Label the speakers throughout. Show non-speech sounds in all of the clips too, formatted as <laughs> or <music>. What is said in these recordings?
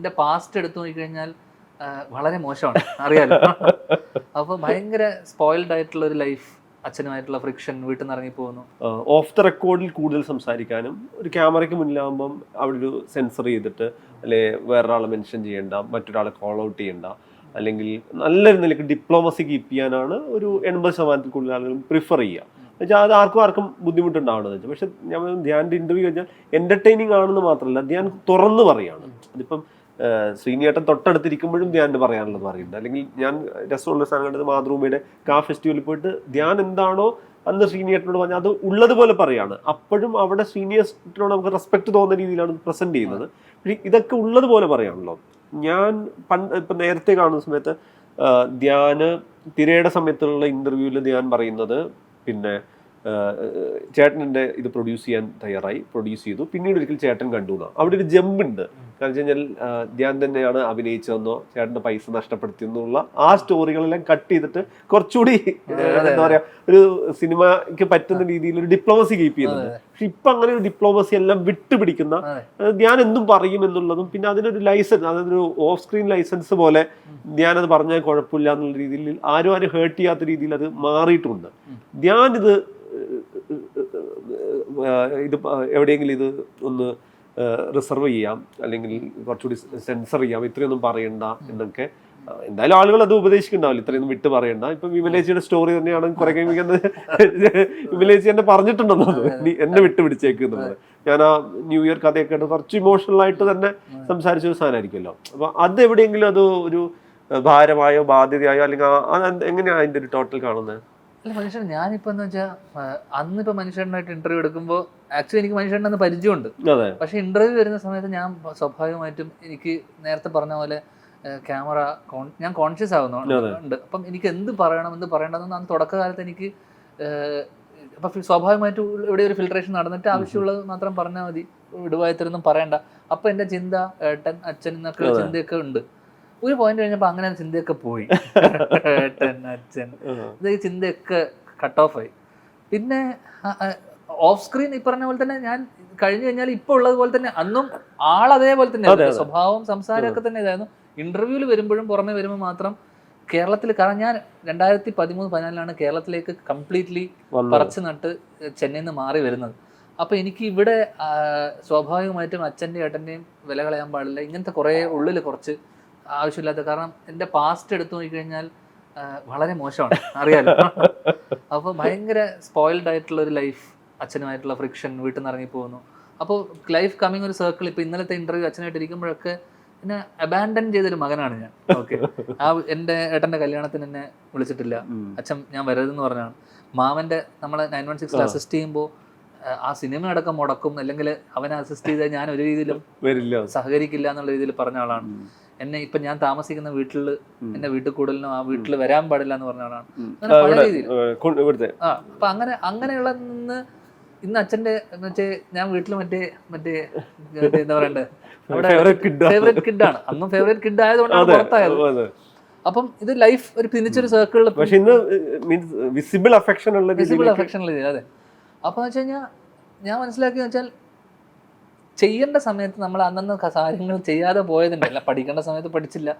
Speaker 1: എന്റെ പാസ്റ്റ് എടുത്തു നോക്കിക്കഴിഞ്ഞാൽ കഴിഞ്ഞാൽ വളരെ മോശമാണ്. അറിയാലോ? അപ്പോൾ ഭയങ്കര സ്പോയിൽഡ് ആയിട്ടുള്ള ഒരു ലൈഫ് അച്ഛനുമായിട്ടുള്ള ഫ്രിക്ഷൻ വീട്ടിൽ നിന്ന് ഇറങ്ങി പോകുന്നു.
Speaker 2: ഓഫ് ദ റെക്കോർഡിൽ കൂടുതൽ സംസാരിക്കാനും ഒരു ക്യാമറയ്ക്ക് മുന്നിലാകുമ്പം അവിടെ ഒരു സെൻസർ ചെയ്തിട്ട് അല്ലെ വേറൊരാളെ മെൻഷൻ ചെയ്യണ്ട മറ്റൊരാളെ കോൾ ഔട്ട് ചെയ്യണ്ട അല്ലെങ്കിൽ നല്ലൊരു നിലയ്ക്ക് ഡിപ്ലോമസി കീപ്പ് ചെയ്യാനാണ് ഒരു എൺപത് ശതമാനത്തിൽ കൂടുതൽ ആളുകളും പ്രിഫർ ചെയ്യുക. എന്നുവെച്ചാൽ അത് ആർക്കും ആർക്കും ബുദ്ധിമുട്ടുണ്ടാവണമെന്ന് വെച്ചാൽ പക്ഷെ ഞാൻ ധ്യാന്റെ ഇന്റർവ്യൂ കഴിഞ്ഞാൽ എന്റർടൈനിങ് ആണെന്ന് മാത്രമല്ല ധ്യാൻ തുറന്നു പറയാണ്. അതിപ്പം ശ്രീനിയേട്ടൻ തൊട്ടടുത്തിരിക്കുമ്പോഴും ധ്യാൻ പറയാനുള്ളത് പറയുന്നുണ്ട്. അല്ലെങ്കിൽ ഞാൻ രസമുള്ള സ്ഥലം കണ്ടത് മാതൃഭൂമിയുടെ കാ ഫെസ്റ്റിവലിൽ പോയിട്ട് ധ്യാൻ എന്താണോ അന്ന് ശ്രീനിയേട്ടനോട് പറഞ്ഞാൽ അത് ഉള്ളതുപോലെ പറയാണ്. അപ്പോഴും അവിടെ സീനിയേഴ്സിനോട് നമുക്ക് റെസ്പെക്ട് തോന്നുന്ന രീതിയിലാണ് പ്രസന്റ് ചെയ്യുന്നത്. ഇതൊക്കെ ഉള്ളതുപോലെ പറയാണല്ലോ. ഞാൻ പണ്ട് ഇപ്പം നേരത്തെ കാണുന്ന സമയത്ത് ധ്യാന് തിരയുടെ സമയത്തുള്ള ഇന്റർവ്യൂവിൽ ധ്യാൻ പറയുന്നത് പിന്നെ ചേട്ടൻ എന്റെ ഇത് പ്രൊഡ്യൂസ് ചെയ്യാൻ തയ്യാറായി പ്രൊഡ്യൂസ് ചെയ്തു. പിന്നീട് ഒരിക്കൽ ചേട്ടൻ കണ്ടു എന്നാണ്. അവിടെ ഒരു ജമ്പ് ഉണ്ട്. കാരണം വെച്ച് കഴിഞ്ഞാൽ ധ്യാൻ തന്നെയാണ് അഭിനയിച്ചതെന്നോ ചേട്ടന്റെ പൈസ നഷ്ടപ്പെടുത്തിയെന്നുള്ള ആ സ്റ്റോറികളെല്ലാം കട്ട് ചെയ്തിട്ട് കുറച്ചുകൂടി എന്താ പറയാ ഒരു സിനിമയ്ക്ക് പറ്റുന്ന രീതിയിൽ ഒരു ഡിപ്ലോമസി കീപ്പ് ചെയ്യുന്നുണ്ട്. പക്ഷെ ഇപ്പൊ അങ്ങനെ ഒരു ഡിപ്ലോമസി എല്ലാം വിട്ടുപിടിക്കുന്ന ഞാൻ എന്തും പറയും എന്നുള്ളതും പിന്നെ അതിനൊരു ലൈസൻസ് അതായത് ഒരു ഓഫ് സ്ക്രീൻ ലൈസൻസ് പോലെ ധ്യാൻ അത് പറഞ്ഞാൽ കുഴപ്പമില്ല എന്നുള്ള രീതിയിൽ ആരും ആരും ഹേർട്ട് ചെയ്യാത്ത രീതിയിൽ അത് മാറിയിട്ടുണ്ട്. ധ്യാൻ ഇത് ഏഹ് ഇത് എവിടെയെങ്കിലും ഇത് ഒന്ന് റിസർവ് ചെയ്യാം. അല്ലെങ്കിൽ കുറച്ചുകൂടി സെൻസർ ചെയ്യാം. ഇത്രയൊന്നും പറയണ്ട എന്നൊക്കെ. എന്തായാലും ആളുകൾ അത് ഉപദേശിക്കുന്നുണ്ടാവില്ല. ഇത്രയൊന്നും വിട്ട് പറയണ്ട. ഇപ്പൊ വിമലേച്ചിയുടെ സ്റ്റോറി തന്നെയാണ് കുറെ കഴിയുമ്പോൾ <laughs> വിമലേച്ചി എന്നെ പറഞ്ഞിട്ടുണ്ടെന്നത് നീ എന്നെ വിട്ട് പിടിച്ചേക്കുന്നുള്ളത് ഞാൻ ആ ന്യൂ ഇയർ കഥയൊക്കെ ആയിട്ട് കുറച്ച് ഇമോഷണൽ ആയിട്ട് തന്നെ സംസാരിച്ച ഒരു സാധനമായിരിക്കുമല്ലോ. അപ്പൊ അത് എവിടെയെങ്കിലും അത് ഒരു ഭാരമായോ ബാധ്യതയായോ അല്ലെങ്കിൽ എങ്ങനെയാണ് അതിന്റെ ഒരു ടോട്ടൽ കാണുന്നത്?
Speaker 1: അല്ല മനുഷ്യൻ ഞാനിപ്പോ എന്ന് വെച്ചാൽ അന്നിപ്പോ മനുഷ്യനായിട്ട് ഇന്റർവ്യൂ എടുക്കുമ്പോൾ ആക്ച്വലി എനിക്ക് മനുഷ്യനെ പരിചയമുണ്ട്.
Speaker 2: അതെ.
Speaker 1: പക്ഷെ ഇന്റർവ്യൂ വരുന്ന സമയത്ത് ഞാൻ സ്വാഭാവികമായിട്ടും എനിക്ക് നേരത്തെ പറഞ്ഞ പോലെ ക്യാമറ ഞാൻ കോൺഷ്യസ് ആവുന്നുണ്ട്. അപ്പം എനിക്ക് എന്ത് പറയണം എന്ത് പറയണമെന്ന് അന്ന് തുടക്കകാലത്ത് എനിക്ക് അപ്പൊ സ്വാഭാവികമായിട്ട് സ്വാഭാവികമായിട്ടും ഇവിടെ ഒരു ഫിൽട്രേഷൻ നടന്നിട്ട് ആവശ്യമുള്ളത് മാത്രം പറഞ്ഞാൽ മതി. വിടുവായത്തിലൊന്നും പറയണ്ട. അപ്പൊ എന്റെ ചിന്ത ഏട്ടൻ അച്ഛൻ എന്നൊക്കെ ചിന്തയൊക്കെ ഉണ്ട്. ഒരു പോയിന്റ് കഴിഞ്ഞപ്പോൾ അങ്ങനെ ചിന്തയൊക്കെ പോയി. ഏട്ടൻ അച്ഛൻ ഇത് ചിന്തയൊക്കെ കട്ട് ഓഫ് ആയി. പിന്നെ ഓഫ് സ്ക്രീൻ ഈ പറഞ്ഞ പോലെ തന്നെ ഞാൻ കഴിഞ്ഞു കഴിഞ്ഞാൽ ഇപ്പോൾ ഉള്ളത് പോലെ തന്നെ അന്നും ആൾ അതേപോലെ തന്നെ. സ്വഭാവം സംസാരമൊക്കെ തന്നെ ഇതായിരുന്നു. ഇന്റർവ്യൂവിൽ വരുമ്പോഴും പുറമെ വരുമ്പോൾ മാത്രം കേരളത്തിൽ കാരണം ഞാൻ രണ്ടായിരത്തി പതിമൂന്ന് പതിനാലിലാണ് കേരളത്തിലേക്ക് കംപ്ലീറ്റ്ലി
Speaker 2: പറച്ചു
Speaker 1: പറിച്ചു നട്ട് ചെന്നൈയിൽ നിന്ന് മാറി വരുന്നത്. അപ്പൊ എനിക്ക് ഇവിടെ സ്വാഭാവികമായിട്ടും അച്ഛന്റെയും ഏട്ടന്റെയും വില കളയാൻ പാടില്ല. ഇങ്ങനത്തെ കുറേ ഉള്ളിൽ കുറച്ച് ആവശ്യമില്ലാത്ത കാരണം എന്റെ പാസ്റ്റ് എടുത്തു നോക്കിക്കഴിഞ്ഞാൽ കഴിഞ്ഞാൽ വളരെ മോശമാണ്. അറിയാലോ? അപ്പോൾ ഭയങ്കര സ്പോയിൽഡ് ആയിട്ടുള്ള ഒരു ലൈഫ് അച്ഛനുമായിട്ടുള്ള ഫ്രിക്ഷൻ വീട്ടിൽ നിന്ന് ഇറങ്ങി പോകുന്നു അപ്പോൾ ലൈഫ് കമ്മിങ് ഒരു സർക്കിൾ ഇപ്പോൾ ഇന്നലത്തെ ഇന്റർവ്യൂ അച്ഛനായിട്ട് ഇരിക്കുമ്പോഴൊക്കെ എന്നെ അബാൻഡൻ ചെയ്തൊരു മകനാണ് ഞാൻ. ഓക്കെ ആ എന്റെ ഏട്ടന്റെ കല്യാണത്തിന് എന്നെ വിളിച്ചിട്ടില്ല. അച്ഛൻ ഞാൻ വരരുതെന്ന് പറഞ്ഞാണ് മാമന്റെ നമ്മളെ നയൻ വൺ സിക്സിൽ അസിസ്റ്റ് ചെയ്യുമ്പോൾ ആ സിനിമ അടക്കം മുടക്കും. അല്ലെങ്കിൽ അവനെ അസിസ്റ്റ് ചെയ്താൽ ഞാൻ ഒരു രീതിയിലും
Speaker 2: വരില്ല.
Speaker 1: സഹകരിക്കില്ല എന്നുള്ള രീതിയിൽ പറഞ്ഞ ആളാണ്. എന്നെ ഇപ്പൊ ഞാൻ താമസിക്കുന്ന വീട്ടിൽ. എന്റെ വീട്ടിൽ കൂടുതലിനും ആ വീട്ടിൽ വരാൻ പാടില്ല എന്ന് പറഞ്ഞ ആളാണ്. അങ്ങനെ പല രീതിയിൽ ആ അപ്പൊ അങ്ങനെ അങ്ങനെയുള്ള നിന്ന് ഇന്ന് അച്ഛന്റെ മറ്റേ ഞാൻ വീട്ടിൽ മറ്റേ മറ്റേ എന്താ പറയണ്ടേ? <laughs>
Speaker 2: ആണ്.
Speaker 1: ഫേവറേറ്റ് കിഡാണ് അന്നും ഫേവറേറ്റ് കിഡ് ആയതുകൊണ്ടാണ് പുറത്തായത്. അപ്പം ഇത് ലൈഫ് ഒരു പിന്നിച്ചൊരു സർക്കിളിൽ
Speaker 2: പക്ഷെ ഇന്ന് മീൻസ് വിസിബിൾ അഫെക്ഷൻ ഉള്ള
Speaker 1: വിസിബിൾ
Speaker 2: രീതിയിലേക്ക്
Speaker 1: അഫെക്ഷൻ ഉള്ള അതെ. അപ്പൊ വെച്ച് കഴിഞ്ഞാൽ ഞാൻ മനസ്സിലാക്കിയെന്ന് വെച്ചാൽ ചെയ്യേണ്ട സമയത്ത് നമ്മൾ അന്നന്ന് കാര്യങ്ങൾ ചെയ്യാതെ പോയതുണ്ടല്ല. പഠിക്കേണ്ട സമയത്ത് പഠിച്ചില്ല.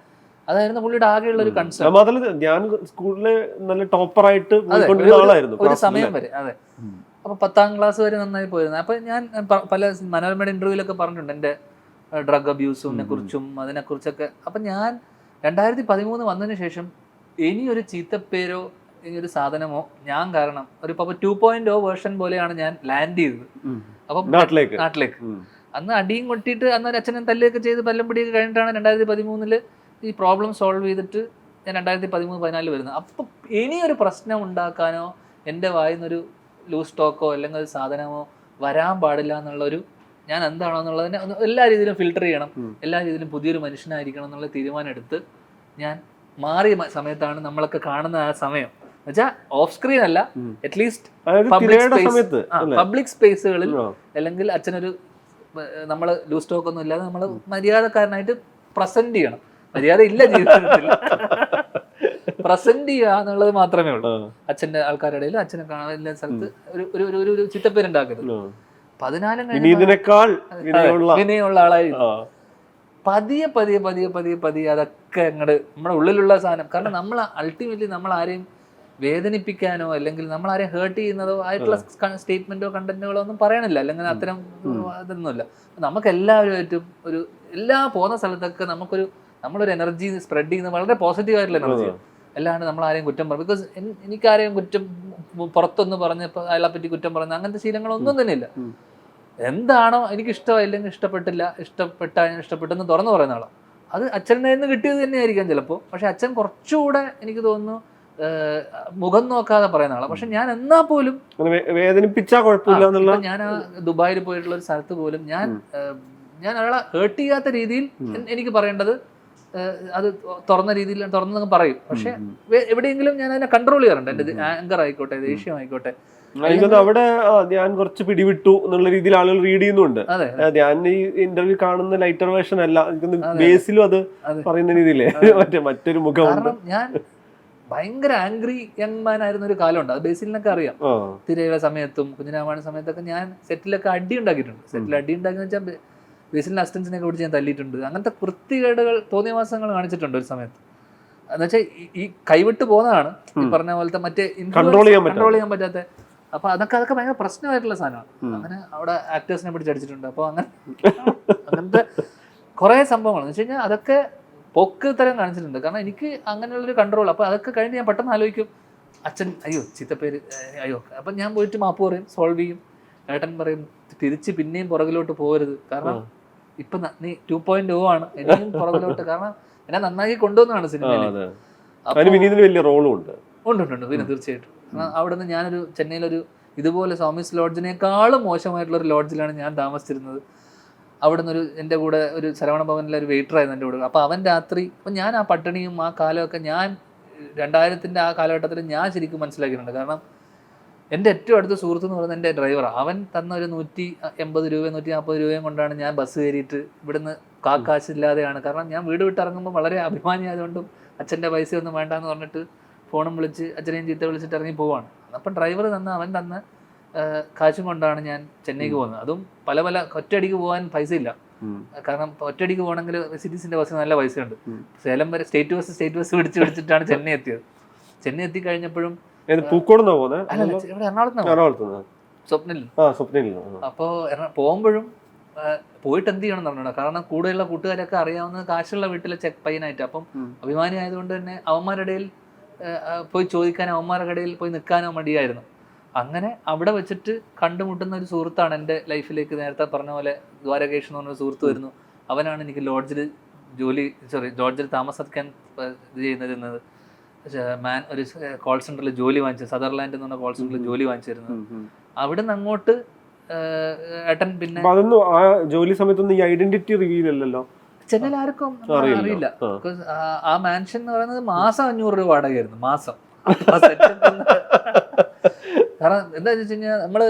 Speaker 1: അതായിരുന്നു പുള്ളിയുടെ ആകെയുള്ള ഒരു കൺസേൺ
Speaker 2: മാത്രമല്ല ഞാൻ സ്കൂളിലെ നല്ല ടോപ്പറായിട്ട് ആളായിരുന്നു
Speaker 1: ഒരു സമയം വരെ അതെ. അപ്പൊ പത്താം ക്ലാസ് വരെ നന്നായി പോയിരുന്നു. അപ്പൊ ഞാൻ പല മനോരമയുടെ ഇന്റർവ്യൂലൊക്കെ പറഞ്ഞിട്ടുണ്ട്. എന്റെ ഡ്രഗ് അബ്യൂസിനെ കുറിച്ചും അതിനെക്കുറിച്ചൊക്കെ അപ്പൊ ഞാൻ രണ്ടായിരത്തി പതിമൂന്ന് വന്നതിന് ശേഷം ഇനി ഒരു ചീത്തപ്പേരോ ഇനി ഒരു സാധനമോ ഞാൻ കാരണം ഒരു ടു പോയിന്റ് ഓ വേർഷൻ പോലെയാണ് ഞാൻ ലാൻഡ് ചെയ്തത്. അപ്പൊ
Speaker 2: നാട്ടിലേക്ക്.
Speaker 1: നാട്ടിലേക്ക്. അന്ന് അടിയും കൊട്ടിയിട്ട് അന്ന് ഒരു അച്ഛനും തല്ലുകയൊക്കെ ചെയ്ത് പല്ലം പിടിയൊക്കെ കഴിഞ്ഞിട്ടാണ് രണ്ടായിരത്തി പതിമൂന്നിൽ ഈ പ്രോബ്ലം സോൾവ് ചെയ്തിട്ട് ഞാൻ രണ്ടായിരത്തി പതിമൂന്ന് പതിനാലിൽ വരുന്നത്. അപ്പം ഇനിയൊരു പ്രശ്നം ഉണ്ടാക്കാനോ എന്റെ വായിൽ നിന്നൊരു ലൂസ് ടോക്കോ അല്ലെങ്കിൽ ഒരു സാധനമോ വരാൻ പാടില്ല എന്നുള്ളൊരു ഞാൻ എന്താണോ എന്നുള്ളതിനെ ഒന്ന് എല്ലാ രീതിയിലും ഫിൽട്ടർ ചെയ്യണം. എല്ലാ രീതിയിലും പുതിയൊരു മനുഷ്യനായിരിക്കണം എന്നുള്ള തീരുമാനം എടുത്ത് ഞാൻ മാറിയ സമയത്താണ് നമ്മളൊക്കെ കാണുന്ന ആ സമയം. എന്നുവെച്ചാൽ ഓഫ് സ്ക്രീൻ അല്ല അറ്റ്ലീസ്റ്റ്
Speaker 2: അല്ലേ?
Speaker 1: പബ്ലിക് സ്പേസുകളിൽ. അല്ലെങ്കിൽ അച്ഛനൊരു നമ്മൾ ലൂസ് ടോക്ക് ഒന്നും ഇല്ലാതെ നമ്മൾ മര്യാദക്കാരനായിട്ട് പ്രസന്റ് ചെയ്യണം. മര്യാദ ഇല്ല ജീവിതത്തിൽ. പ്രസന്റ് ചെയ്യുക എന്നുള്ളത് മാത്രമേ ഉള്ളൂ. അച്ഛന്റെ ആൾക്കാരുടെ ഇടയിൽ അച്ഛനെ കാണാൻ എല്ലാ സ്ഥലത്ത് ഒരു ഒരു ഒരു- ഒരു ചിത്തപ്പേരുണ്ടാക്കരുത്. പതിനാലും വിനയുള്ള ആളായി
Speaker 2: ആ.
Speaker 1: പതിയെ പതിയെ പതിയെ പതിയെ പതിയെ അതൊക്കെ അങ്ങോട്ട് നമ്മുടെ ഉള്ളിലുള്ള സാധനം. കാരണം നമ്മൾ അൾട്ടിമേറ്റ്ലി നമ്മൾ ആരെയും വേദനിപ്പിക്കാനോ അല്ലെങ്കിൽ നമ്മൾ ആരെ ഹേർട്ട് ചെയ്യുന്നതോ ആയിട്ടുള്ള സ്റ്റേറ്റ്മെന്റോ കണ്ടന്റുകളോ ഒന്നും പറയണില്ല. അല്ലെങ്കിൽ അത്തരം അതൊന്നുമില്ല. നമുക്ക് എല്ലാവരുമായിട്ടും ഒരു എല്ലാ പോകുന്ന സ്ഥലത്തൊക്കെ നമുക്കൊരു നമ്മളൊരു എനർജി സ്പ്രെഡ് ചെയ്യുന്ന വളരെ പോസിറ്റീവ് ആയിട്ടുള്ള എനർജി അല്ലാണ്ട് നമ്മൾ ആരെയും കുറ്റം പറയും ബിക്കോസ് എനിക്ക് ആരെയും കുറ്റം പുറത്തൊന്ന് പറഞ്ഞ് അയാളെ പറ്റി കുറ്റം പറഞ്ഞ അങ്ങനത്തെ ശീലങ്ങളൊന്നും തന്നെ ഇല്ല എന്താണോ എനിക്ക് ഇഷ്ടമായില്ലെങ്കിൽ ഇഷ്ടപ്പെട്ടില്ല ഇഷ്ടപ്പെട്ട ഇഷ്ടപ്പെട്ടെന്ന് തുറന്നു പറയുന്ന ആളാണ് അത് അച്ഛന്റെ നിന്ന് കിട്ടിയത് തന്നെയായിരിക്കാം ചിലപ്പോൾ. പക്ഷെ അച്ഛൻ കുറച്ചുകൂടെ എനിക്ക് തോന്നുന്നു മുഖം നോക്കാതെ പറയുന്ന ആളാ. പക്ഷെ ഞാൻ എന്നാ പോലും
Speaker 2: വേദനിപ്പിച്ചാ കുഴപ്പമില്ല
Speaker 1: ഞാൻ ദുബായിൽ പോയിട്ടുള്ള ഒരു സ്ഥലത്ത് പോലും ഞാൻ ഞാൻ ഒരാളെ ഹേർട്ട് ചെയ്യാത്ത രീതിയിൽ എനിക്ക് പറയേണ്ടത് അത് തുറന്ന രീതിയിൽ തുറന്നു പറയും. പക്ഷെ എവിടെയെങ്കിലും ഞാൻ അതിനെ കൺട്രോൾ ചെയ്യാറുണ്ട്. എന്റെ ആങ്കർ ആയിക്കോട്ടെ ദേഷ്യം ആയിക്കോട്ടെ.
Speaker 2: അവിടെ ഞാൻ കുറച്ച് പിടിവിട്ടു എന്നുള്ള രീതിയിൽ ആളുകൾ റീഡ് ചെയ്യുന്നുണ്ട്. ഞാൻ ഈ ഇന്റർവ്യൂ കാണുന്ന ലൈറ്റർ വേർഷൻ അല്ല. ബേസിലും അത് പറയുന്ന രീതിയിലേ മറ്റേ മറ്റൊരു
Speaker 1: മുഖം ഞാൻ ഭയങ്കര ആംഗ്രി യങ് മാൻ ആയിരുന്ന ഒരു കാലമുണ്ട്. അത് ബേസിലിനൊക്കെ അറിയാം. തിരയുടെ സമയത്തും കുഞ്ഞിരാമായണ സമയത്തൊക്കെ ഞാൻ സെറ്റിലൊക്കെ അടി ഉണ്ടാക്കിയിട്ടുണ്ട്. സെറ്റിൽ അടി ഉണ്ടാക്കി വെച്ചാൽ ബേസിലിന്റെ അസിസ്റ്റൻസിനെ പിടിച്ച് ഞാൻ തല്ലിയിട്ടുണ്ട്. അങ്ങനത്തെ വൃത്തികേടുകൾ തോന്നിയ മാസങ്ങൾ കാണിച്ചിട്ടുണ്ട് ഒരു സമയത്ത്. എന്നുവെച്ചാൽ ഈ കൈവിട്ട് പോകുന്നതാണ്. ഈ പറഞ്ഞ പോലത്തെ മറ്റേ. കൺട്രോൾ ചെയ്യാൻ പറ്റാത്ത. അപ്പൊ അതൊക്കെ അതൊക്കെ ഭയങ്കര പ്രശ്നമായിട്ടുള്ള സാധനമാണ്. അങ്ങനെ അവിടെ ആക്ടേഴ്സിനെ പിടിച്ചടിച്ചിട്ടുണ്ട് അപ്പോൾ അങ്ങനെ അങ്ങനത്തെ കുറേ സംഭവങ്ങൾ. എന്ന് വെച്ച് കഴിഞ്ഞാൽ അതൊക്കെ പൊക്ക് തരം കാണിച്ചിട്ടുണ്ട്. കാരണം എനിക്ക് അങ്ങനെയുള്ളൊരു കൺട്രോൾ അപ്പോൾ അതൊക്കെ കഴിഞ്ഞ് ഞാൻ പെട്ടെന്ന് ആലോചിക്കും. അച്ഛൻ അയ്യോ ചീത്തപ്പേര് പേര് അയ്യോ. അപ്പം ഞാൻ പോയിട്ട് മാപ്പ് പറയും സോൾവ് ചെയ്യും. ഏട്ടൻ പറയും തിരിച്ച് പിന്നെയും പുറകിലോട്ട് പോകരുത്. കാരണം ഇപ്പം നീ ടു പോയിന്റ് ഓ ആണ്. എന്നെയും പുറകിലോട്ട്. കാരണം എന്നെ നന്നായി കൊണ്ടുവന്നാണ്
Speaker 2: സിനിമ
Speaker 1: സിനിമയിൽ
Speaker 2: വിനീതിന് വലിയ റോളും ഉണ്ട്.
Speaker 1: ഉണ്ട് ഉണ്ട് പിന്നെ തീർച്ചയായിട്ടും. അവിടെ അവിടുന്ന് ഞാനൊരു ചെന്നൈയിലൊരു ഇതുപോലെ സ്വാമിസ് ലോഡ്ജിനേക്കാളും മോശമായിട്ടുള്ള ഒരു ലോഡ്ജിലാണ് ഞാൻ താമസിച്ചിരുന്നത്. അവിടുന്ന് ഒരു എന്റെ കൂടെ ഒരു ശരവണ ഭവനിലെ ഒരു വെയിറ്റർ ആയിരുന്നു എന്റെ കൂടെ. അപ്പോൾ അവൻ രാത്രി അപ്പോൾ ഞാൻ ആ പട്ടിണിയും ആ കാലമൊക്കെ ഞാൻ രണ്ടായിരത്തിന്റെ ആ കാലഘട്ടത്തിൽ ഞാൻ ശരിക്കും മനസ്സിലാക്കിയിട്ടുണ്ട്. കാരണം എന്റെ ഏറ്റവും അടുത്ത സുഹൃത്ത് എന്ന് പറയുന്നത് എന്റെ ഡ്രൈവറാണ് അവൻ തന്ന ഒരു നൂറ്റി എൺപത് രൂപയും നൂറ്റി നാൽപ്പത് രൂപയും കൊണ്ടാണ് ഞാൻ ബസ് കയറിയിട്ട് ഇവിടുന്ന് കാക്കാശില്ലാതെയാണ് കാരണം ഞാൻ വീട് വിട്ടിറങ്ങുമ്പോൾ വളരെ അഭിമാനിയായതുകൊണ്ടും അച്ഛന്റെ പൈസയൊന്നും വേണ്ടാന്ന് പറഞ്ഞിട്ട് ഫോണും വിളിച്ച് അച്ഛനെയും ചീത്ത വിളിച്ചിട്ട് ഇറങ്ങി പോവാണ്. അപ്പം ഡ്രൈവർ തന്ന അവൻ തന്ന കാശും കൊണ്ടാണ് ഞാൻ ചെന്നൈക്ക് പോകുന്നത്. അതും പല പല ഒറ്റയടിക്ക് പോകാൻ പൈസ ഇല്ല. കാരണം ഒറ്റയടിക്ക് പോകണമെങ്കിൽ സിറ്റീസിന്റെ ബസ്സിന് നല്ല പൈസ
Speaker 2: ഉണ്ട്
Speaker 1: സേലം വരെ സ്റ്റേറ്റ് ബസ് സ്റ്റേറ്റ് ബസ് പിടിച്ച് പിടിച്ചിട്ടാണ് ചെന്നൈ എത്തിയത്. ചെന്നൈ എത്തി കഴിഞ്ഞപ്പോഴും എറണാകുളത്ത് സ്വപ്നിൽ. അപ്പോൾ പോകുമ്പോഴും പോയിട്ട് എന്ത് ചെയ്യണം എന്ന് കാരണം കൂടെയുള്ള കൂട്ടുകാരൊക്കെ അറിയാവുന്ന കാശുള്ള വീട്ടിലെ ചെക്ക് പയ്യനായിട്ട്. അപ്പം. അഭിമാനി ആയതുകൊണ്ട് തന്നെ അവന്മാരുടെ ഇടയിൽ പോയി ചോദിക്കാൻ അവന്മാരുടെ ഇടയിൽ പോയി നിൽക്കാനോ മടിയായിരുന്നു. അങ്ങനെ അവിടെ വെച്ചിട്ട് കണ്ടുമുട്ടുന്ന ഒരു സുഹൃത്താണ് എന്റെ ലൈഫിലേക്ക് നേരത്തെ പറഞ്ഞ പോലെ ദ്വാരകേഷ് എന്ന് പറഞ്ഞ സുഹൃത്ത് വരുന്നു. അവനാണ് എനിക്ക് ലോഡ്ജിൽ ജോലി സോറി ലോഡ്ജിൽ താമസിക്കാൻ ഇത് ചെയ്യുന്നത് മാൻ ഒരു കോൾ സെന്ററിൽ ജോലി വാങ്ങിച്ചത് സദർലാൻഡ് എന്ന് പറഞ്ഞ കോൾ സെന്ററിൽ ജോലി വാങ്ങിച്ചിരുന്നത്. അവിടെ നിന്ന് അങ്ങോട്ട് ഏട്ടൻ പിന്നെ
Speaker 2: അതൊന്നും ആ ജോലി സമയത്തൊന്നും ഈ ഐഡന്റിറ്റി റിവീൽ അല്ലല്ലോ
Speaker 1: ചെന്നൈയിൽ ആർക്കും
Speaker 2: അറിയില്ല. ആ.
Speaker 1: മാൻഷൻ എന്ന് പറയുന്നത് മാസം അഞ്ഞൂറ് രൂപ വാടകയായിരുന്നു മാസം <laughs> അപ്പൊ ആ setup ഒന്ന് കാരണം എന്താ വെച്ച് കഴിഞ്ഞാൽ നമ്മൾ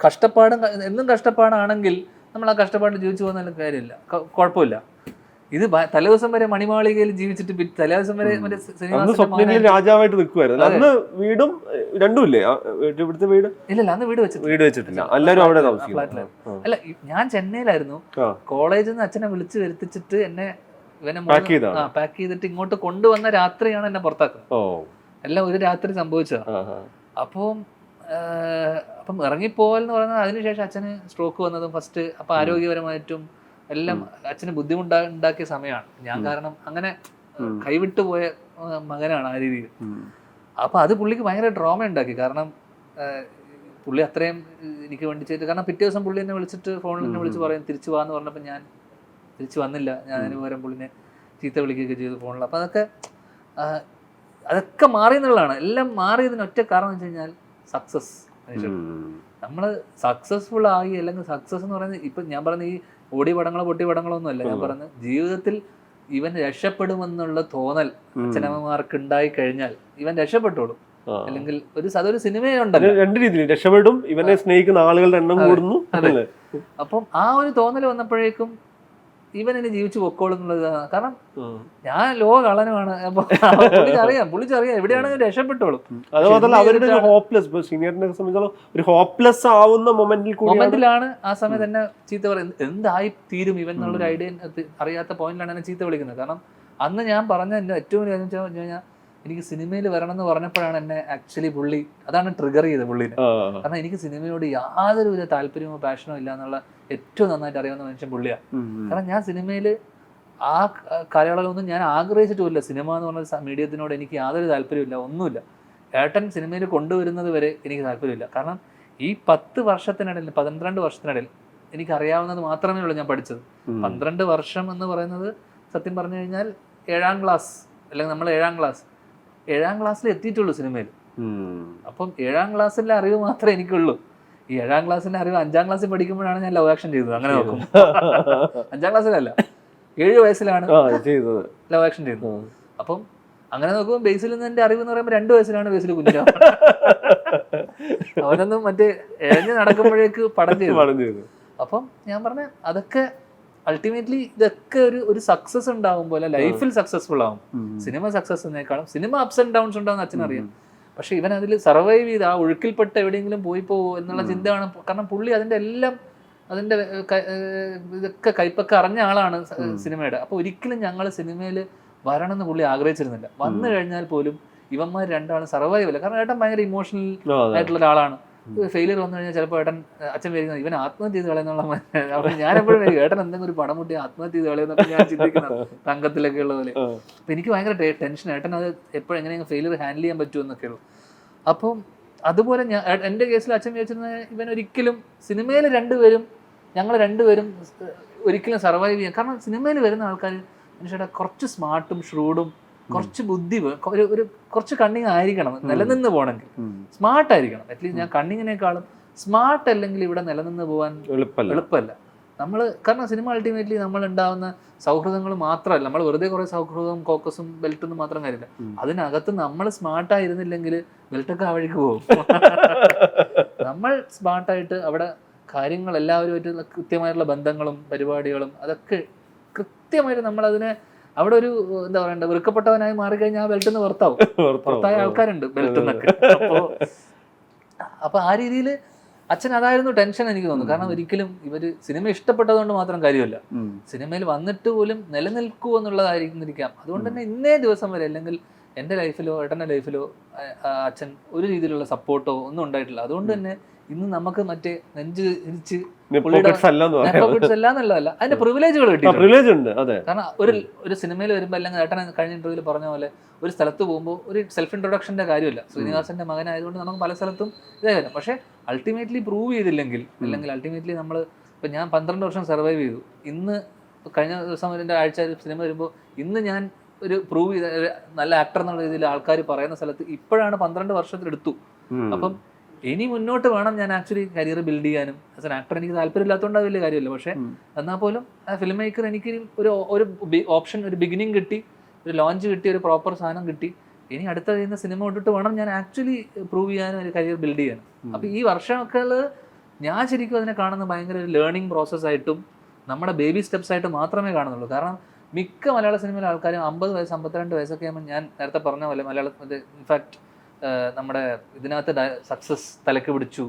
Speaker 1: കഷ്ടപ്പാടും എന്നും കഷ്ടപ്പാടാണെങ്കിൽ നമ്മൾ ആ കഷ്ടപ്പാട് ജീവിച്ചു പോകുന്നതിന് കാര്യമില്ല. കുഴപ്പമില്ല. ഇത് തലേ തലേദിവസം വരെ മണിമാളികയിൽ ജീവിച്ചിട്ട് തലേ തലേദിവസം വരെ മറ്റേ സി-
Speaker 2: അന്ന്
Speaker 1: ശ്രീനിവാസന്റെ
Speaker 2: സ്വപ്നയിൽ
Speaker 1: മകനായിട്ട്
Speaker 2: രാജാവായിട്ട് നിൽക്കുമായിരുന്നു അന്ന് വീടും രണ്ടും ഇല്ലേ? ഇവിടുത്തെ വീട്?
Speaker 1: ഇല്ലല്ല അന്ന് വീട് വെച്ചിട്ട്
Speaker 2: വീട് വെച്ചിട്ടില്ല. എല്ലാവരും അവിടെ
Speaker 1: അല്ല ഞാൻ ചെന്നൈയിലായിരുന്നു. കോളേജിൽ നിന്ന് അച്ഛനെ വിളിച്ച് വരുത്തിച്ചിട്ട് എന്നെ. പാക്ക് ചെയ്തിട്ട് ഇങ്ങോട്ട് കൊണ്ടുവന്ന രാത്രിയാണ് എന്നെ പുറത്താക്കുന്നത്. എല്ലാം ഒരു രാത്രി സംഭവിച്ചതാണ്
Speaker 2: ആ.
Speaker 1: അപ്പം അപ്പം ഇറങ്ങിപ്പോകൽ എന്ന് പറയുന്നത് അതിനുശേഷം അച്ഛന് സ്ട്രോക്ക് വന്നതും ഫസ്റ്റ് അപ്പം ആരോഗ്യപരമായിട്ടും എല്ലാം അച്ഛന് ബുദ്ധിമുട്ടാ ഉണ്ടാക്കിയ സമയമാണ്. ഞാൻ കാരണം അങ്ങനെ കൈവിട്ട് പോയ മകനാണ് ആ രീതിയിൽ. അപ്പം അത് പുള്ളിക്ക് ഭയങ്കര ഡ്രോമ ഉണ്ടാക്കി. കാരണം പുള്ളി അത്രയും എനിക്ക് വേണ്ടി ചെയ്തിട്ട് കാരണം പിറ്റേ ദിവസം പുള്ളി എന്നെ വിളിച്ചിട്ട് ഫോണിൽ എന്നെ വിളിച്ച് പറയും തിരിച്ചു വാന്ന് പറഞ്ഞപ്പോൾ ഞാൻ തിരിച്ചു വന്നില്ല. ഞാൻ അതിന് പകരം പുള്ളിനെ ചീത്ത വിളിക്കുകയൊക്കെ ചെയ്തു ഫോണിൽ അപ്പം അതൊക്കെ അതൊക്കെ മാറി എന്നുള്ളതാണ്. എല്ലാം മാറിയതിന് ഒറ്റ കാരണം എന്ന് വെച്ച് കഴിഞ്ഞാൽ സക്സസ്. നമ്മൾ സക്സസ്ഫുൾ ആയി അല്ലെങ്കിൽ സക്സസ് എന്ന് പറയുന്നത് ഇപ്പൊ ഞാൻ പറഞ്ഞ ഈ ഓടി പടങ്ങളോ പൊട്ടി പടങ്ങളോ ഒന്നും അല്ല. ഞാൻ പറയുന്നത് ജീവിതത്തിൽ ഇവൻ രക്ഷപ്പെടുമെന്നുള്ള തോന്നൽ. അച്ഛനമ്മമാർക്ക് ഉണ്ടായി കഴിഞ്ഞാൽ ഇവൻ രക്ഷപ്പെട്ടോളും. അല്ലെങ്കിൽ ഒരു അതൊരു സിനിമയുണ്ടല്ലോ.
Speaker 2: അത് രണ്ട് രീതിയിൽ രക്ഷപ്പെടും ഇവനെ സ്നേഹിക്കുന്ന ആളുകളുടെ എണ്ണം കൂടുന്നു?
Speaker 1: അപ്പം ആ ഒരു തോന്നൽ വന്നപ്പോഴേക്കും ഇവൻ എന്നെ ജീവിച്ചു പൊക്കോളും എന്നുള്ളത് കാരണം ഞാൻ ലോക കളനുമാണ് അറിയാം പുള്ളിക്കറിയാം പുള്ളിക്കറിയാം എവിടെയാണെങ്കിലും രക്ഷപ്പെട്ടോളും
Speaker 2: അത് മാത്രമല്ല
Speaker 1: എന്ത്
Speaker 2: അവരുടെ ഒരു ഹോപ്പ്ലെസ് ഇപ്പൊ സീനിയറിനെ സംബന്ധിച്ചോളം ഒരു ഹോപ്പ്ലെസ് ആവുന്ന മൊമെന്റിൽ
Speaker 1: മൊമെന്റിലാണ് ആ സമയത്ത് എന്നെ ചീത്ത പറയുന്നത് എന്തായി തീരും ഇവൻ എന്നുള്ളൊരു ഐഡിയ അറിയാത്ത പോയിന്റിലാണ് എന്നെ ചീത്ത വിളിക്കുന്നത്. കാരണം അന്ന് ഞാൻ പറഞ്ഞ എന്റെ ഏറ്റവും വലിയ കാര്യം കഴിഞ്ഞാൽ എനിക്ക് സിനിമയിൽ വരണം എന്ന് പറഞ്ഞപ്പോഴാണ് എന്നെ ആക്ച്വലി പുള്ളി അതാണ് ട്രിഗർ ചെയ്തത് പുള്ളിനെ. കാരണം എനിക്ക് സിനിമയോട് യാതൊരു വിധ താല്പര്യമോ പാഷനോ ഇല്ല എന്നുള്ള ഏറ്റവും നന്നായിട്ട് അറിയാവുന്ന മനുഷ്യൻ പുള്ളിയാണ് കാരണം ഞാൻ സിനിമയിൽ ആ കാലയളവിലൊന്നും ഞാൻ ആഗ്രഹിച്ചിട്ടുമില്ല. സിനിമ എന്ന് പറഞ്ഞ മീഡിയത്തിനോട് എനിക്ക് യാതൊരു താല്പര്യമില്ല ഒന്നുമില്ല. ഏട്ടൻ സിനിമയിൽ കൊണ്ടുവരുന്നത് വരെ എനിക്ക് താല്പര്യമില്ല. കാരണം ഈ പത്ത് വർഷത്തിനിടയിൽ പന്ത്രണ്ട് വർഷത്തിനിടയിൽ എനിക്ക് അറിയാവുന്നത് മാത്രമേ ഉള്ളൂ ഞാൻ പഠിച്ചത്. പന്ത്രണ്ട് വർഷം എന്ന് പറയുന്നത് സത്യം പറഞ്ഞു കഴിഞ്ഞാൽ ഏഴാം ക്ലാസ് അല്ലെങ്കിൽ നമ്മൾ ഏഴാം ക്ലാസ് ഏഴാം ക്ലാസ്സിൽ എത്തിയിട്ടുള്ളൂ സിനിമയിൽ. അപ്പം ഏഴാം ക്ലാസ്സിലെ അറിവ് മാത്രമേ എനിക്കുള്ളൂ. ഈ ഏഴാം ക്ലാസ്സിന്റെ അറിവ് അഞ്ചാം ക്ലാസ്സിൽ പഠിക്കുമ്പോഴാണ് ഞാൻ ലവ് ആക്ഷൻ ചെയ്തത്. അങ്ങനെ നോക്കും. അഞ്ചാം ക്ലാസ്സിലല്ല. ഏഴ് വയസ്സിലാണ് ലവ് ആക്ഷൻ ചെയ്തത്. അപ്പം അങ്ങനെ നോക്കുമ്പോൾ ബേസിൽ നിന്ന് എന്റെ അറിവ് എന്ന് പറയുമ്പോൾ രണ്ട് വയസ്സിലാണ് ബേസിൽ കുഞ്ഞാ അവനൊന്നും മറ്റേ എഴഞ്ഞ് നടക്കുമ്പോഴേക്ക് പടം ചെയ്തു. അപ്പം ഞാൻ പറഞ്ഞ അതൊക്കെ അൾട്ടിമേറ്റ്ലി ഇതൊക്കെ ഒരു ഒരു സക്സസ് ഉണ്ടാകുമ്പോൾ ലൈഫിൽ സക്സസ്ഫുൾ ആവും. സിനിമ സക്സസ് എന്നേക്കാളും സിനിമ അപ്സ് ആൻഡ് ഡൗൺസ് ഉണ്ടാവും അച്ഛനറിയാം. പക്ഷെ ഇവൻ അതിൽ സർവൈവ് ചെയ്ത് ആ ഒഴുക്കിൽപ്പെട്ട് എവിടെയെങ്കിലും പോയി പോകുമോ എന്നുള്ള ചിന്തയാണ്. കാരണം പുള്ളി അതിന്റെ എല്ലാം ഏർ, ഇതൊക്കെ കൈപ്പൊക്കെ അറിഞ്ഞ ആളാണ് സിനിമയുടെ. അപ്പോൾ ഒരിക്കലും ഞങ്ങൾ സിനിമയിൽ വരണം എന്ന് പുള്ളി ആഗ്രഹിച്ചിരുന്നില്ല. വന്നു കഴിഞ്ഞാൽ പോലും ഇവന്മാർ രണ്ടാളും സർവൈവ് അല്ല. കാരണം ഏട്ടൻ ഭയങ്കര ഇമോഷണൽ ആയിട്ടുള്ള ഒരാളാണ്. ഫെയിലിയർ വന്നു കഴിഞ്ഞാൽ ചിലപ്പോൾ ഏട്ടൻ അച്ഛൻ വരുന്നത് ഇവൻ ആത്മഹത്യ ചെയ്ത് കളയെന്നുള്ള ഞാൻ എപ്പോഴും വരും, ഏട്ടൻ എന്തെങ്കിലും ഒരു പണം മുട്ടി ആത്മഹത്യ ചെയ്ത് കളയെന്നൊക്കെ ഞാൻ ചിന്തിക്കുന്നത് തങ്കത്തിലൊക്കെ ഉള്ള പോലെ. അപ്പൊ എനിക്ക് ഭയങ്കര ടെൻഷൻ ഏട്ടൻ അത് എപ്പോഴും എങ്ങനെയെങ്കിലും ഫെയിലിയർ ഹാൻഡിൽ ചെയ്യാൻ പറ്റുമെന്നൊക്കെ ഉള്ളൂ. അപ്പം അതുപോലെ ഞാൻ എന്റെ കേസിൽ അച്ഛൻ വിചാരിച്ചിരുന്നത് ഇവൻ ഒരിക്കലും സിനിമയിൽ രണ്ടുപേരും ഞങ്ങൾ രണ്ടുപേരും ഒരിക്കലും സർവൈവ് ചെയ്യാം കാരണം സിനിമയിൽ വരുന്ന ആൾക്കാർ മനുഷ്യരുടെ കുറച്ച് സ്മാർട്ടും ഷ്രൂഡും കുറച്ച് ബുദ്ധി ഒരു ഒരു കുറച്ച് കണ്ണിങ് ആയിരിക്കണം നിലനിന്ന് പോകണമെങ്കിൽ. സ്മാർട്ട് ആയിരിക്കണം. അറ്റ്ലീസ്റ്റ് ഞാൻ കണ്ണിങ്ങിനേക്കാളും സ്മാർട്ട് അല്ലെങ്കിൽ ഇവിടെ നിലനിന്ന് പോകാൻ എളുപ്പമല്ല നമ്മൾ കാരണം സിനിമ അൾട്ടിമേറ്റ്ലി നമ്മൾ ഉണ്ടാവുന്ന സൗഹൃദങ്ങൾ മാത്രമല്ല നമ്മൾ വെറുതെ കുറെ സൗഹൃദവും കോക്കസും ബെൽറ്റൊന്നും മാത്രം കാര്യമില്ല. അതിനകത്ത് നമ്മൾ സ്മാർട്ടായിരുന്നില്ലെങ്കിൽ ബെൽറ്റൊക്കെ ആ വഴിക്ക് പോകും. <laughs> നമ്മൾ സ്മാർട്ടായിട്ട് അവിടെ കാര്യങ്ങൾ എല്ലാവരുമായിട്ടുള്ള കൃത്യമായിട്ടുള്ള ബന്ധങ്ങളും പരിപാടികളും അതൊക്കെ കൃത്യമായിട്ട് നമ്മൾ അതിനെ അവിടെ ഒരു എന്താ പറയണ്ട വെറുക്കപ്പെട്ടവനായി മാറിക്കഴിഞ്ഞാൽ ആ ബെൽറ്റ് നിന്ന് <laughs> പുറത്താവും. പുറത്തായ ആൾക്കാരുണ്ട് ബെൽറ്റ് എന്നൊക്കെ അപ്പോ അപ്പൊ ആ രീതിയിൽ അച്ഛൻ അതായിരുന്നു ടെൻഷൻ എനിക്ക് തോന്നുന്നു. കാരണം ഒരിക്കലും ഇവർ സിനിമ ഇഷ്ടപ്പെട്ടതുകൊണ്ട് മാത്രം കാര്യമല്ല. സിനിമയിൽ വന്നിട്ട് പോലും നിലനിൽക്കൂ എന്നുള്ളതായിരിക്കുന്നിരിക്കാം അതുകൊണ്ട് തന്നെ ഇന്നേ ദിവസം വരെ അല്ലെങ്കിൽ എന്റെ ലൈഫിലോ ഏട്ടന്റെ ലൈഫിലോ അച്ഛൻ ഒരു രീതിയിലുള്ള സപ്പോർട്ടോ ഒന്നും ഉണ്ടായിട്ടില്ല. അതുകൊണ്ട് തന്നെ ഇന്ന് നമുക്ക് മറ്റേ നെഞ്ച് തിരിച്ച് അതിന്റെ പ്രിവിലേജുകൾ
Speaker 2: പ്രിവിലേജ് ഉണ്ട് അതെ.
Speaker 1: കാരണം ഒരു ഒരു സിനിമയിൽ വരുമ്പോൾ അല്ലെങ്കിൽ ഏട്ടൻ കഴിഞ്ഞ ഇന്റർവ്യൂവിൽ പറഞ്ഞ പോലെ ഒരു സ്ഥലത്ത് പോകുമ്പോൾ ഒരു സെൽഫ് ഇൻട്രൊഡക്ഷന്റെ കാര്യമില്ല ശ്രീനിവാസന്റെ മകനായതുകൊണ്ട് നമുക്ക് പല സ്ഥലത്തും ഇതായിരുന്നു വരാം പക്ഷേ അൾട്ടിമേറ്റ്ലി പ്രൂവ് ചെയ്തില്ലെങ്കിൽ അല്ലെങ്കിൽ അൾട്ടിമേറ്റ്ലി നമ്മൾ ഇപ്പം ഞാൻ പന്ത്രണ്ട് വർഷം സർവൈവ് ചെയ്തു. ഇന്ന് കഴിഞ്ഞ ദിവസം എന്റെ ആഴ്ച സിനിമ വരുമ്പോൾ ഇന്ന് ഞാൻ ഒരു പ്രൂവ് ചെയ്ത നല്ല ആക്ടർ എന്നുള്ള രീതിയിൽ ആൾക്കാർ പറയുന്ന സ്ഥലത്ത് ഇപ്പോഴാണ് പന്ത്രണ്ട് വർഷത്തിലെടുത്തു.
Speaker 2: എടുത്തു
Speaker 1: അപ്പം ഇനി മുന്നോട്ട് വേണം ഞാൻ ആക്ച്വലി കരിയർ ബിൽഡ് ചെയ്യാനും. ആസ് എൻ ആക്ടർ എനിക്ക് താല്പര്യമില്ലാത്തതുകൊണ്ട് അത് വലിയ കാര്യമില്ല. പക്ഷേ. എന്നാൽ പോലും ഫിലിം മേക്കർ എനിക്ക് ഒരു ഒരു ഓപ്ഷൻ ഒരു ബിഗിനിങ് കിട്ടി ഒരു ലോഞ്ച് കിട്ടി ഒരു പ്രോപ്പർ സാധനം കിട്ടി. ഇനി അടുത്ത കഴിയുന്ന സിനിമ ഇട്ടിട്ട് വേണം ഞാൻ ആക്ച്വലി പ്രൂവ് ചെയ്യാനും ഒരു കരിയർ ബിൽഡ് ചെയ്യാനും. അപ്പോൾ ഈ വർഷമൊക്കെ ഞാൻ ശരിക്കും അതിനെ കാണുന്ന ഭയങ്കര ഒരു ലേണിംഗ് പ്രോസസ്സായിട്ടും നമ്മുടെ ബേബി സ്റ്റെപ്സ് ആയിട്ട് മാത്രമേ കാണുന്നുള്ളൂ. കാരണം മിക്ക മലയാള സിനിമയിലെ ആൾക്കാരും അമ്പത് വയസ്സ് അമ്പത്തിരണ്ട് വയസ്സൊക്കെ ആകുമ്പോൾ ഞാൻ നേരത്തെ പറഞ്ഞ പോലെ മലയാള ഇൻഫാക്ട് നമ്മുടെ ഇതിനകത്ത് സക്സസ് തലക്ക് പിടിച്ചു.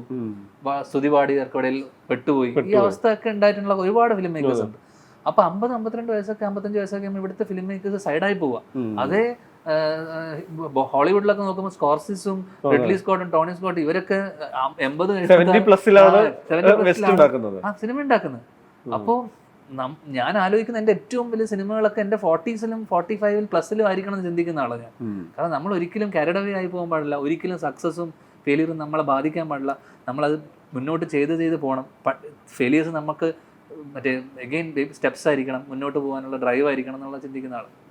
Speaker 1: സ്തുതി പാടിയവർക്കിടയിൽ പെട്ടുപോയി. ഈ
Speaker 2: അവസ്ഥയൊക്കെ
Speaker 1: അവസ്ഥ ഒക്കെ ഉണ്ടായിട്ടുള്ള ഒരുപാട് ഫിലിം മേക്കേഴ്സ് ഉണ്ട്. അപ്പൊ അമ്പത് അമ്പത്തിരണ്ട് വയസ്സൊക്കെ അമ്പത്തഞ്ച് വയസ്സൊക്കെ ആകുമ്പോൾ ഇവിടുത്തെ ഫിലിം മേക്കേഴ്സ് സൈഡായി പോവുക അതേ ഹോളിവുഡിലൊക്കെ നോക്കുമ്പോൾ സ്കോർസിസും റിഡ്ലി സ്കോട്ടും ടോണി സ്കോട്ടും ഇവരൊക്കെ എൺപത്
Speaker 2: സെവന്റി പ്ലസിലാണ്
Speaker 1: 70 plus
Speaker 2: വെസ്റ്റ്
Speaker 1: ആ സിനിമ ഉണ്ടാക്കുന്നത്. അപ്പോ ഞാൻ ആലോചിക്കുന്ന എന്റെ ഏറ്റവും വലിയ സിനിമകളൊക്കെ എന്റെ ഫോർട്ടീസിലും ഫോർട്ടി ഫൈവിൽ പ്ലസ്സിലും ആയിരിക്കണം എന്ന് ചിന്തിക്കുന്ന ആളാണ് ഞാൻ. കാരണം നമ്മൾ ഒരിക്കലും കരടവേ ആയി പോകാൻ പാടില്ല. ഒരിക്കലും സക്സസും ഫെയിലിയറും നമ്മളെ ബാധിക്കാൻ പാടില്ല. നമ്മളത് മുന്നോട്ട് ചെയ്ത് ചെയ്ത് പോകണം ഫെയിലിയേഴ്സ് നമുക്ക് മറ്റേ എഗെയിൻ സ്റ്റെപ്സ് ആയിരിക്കണം. മുന്നോട്ട് പോകാനുള്ള ഡ്രൈവ് ആയിരിക്കണം എന്നുള്ള ചിന്തിക്കുന്ന ആൾ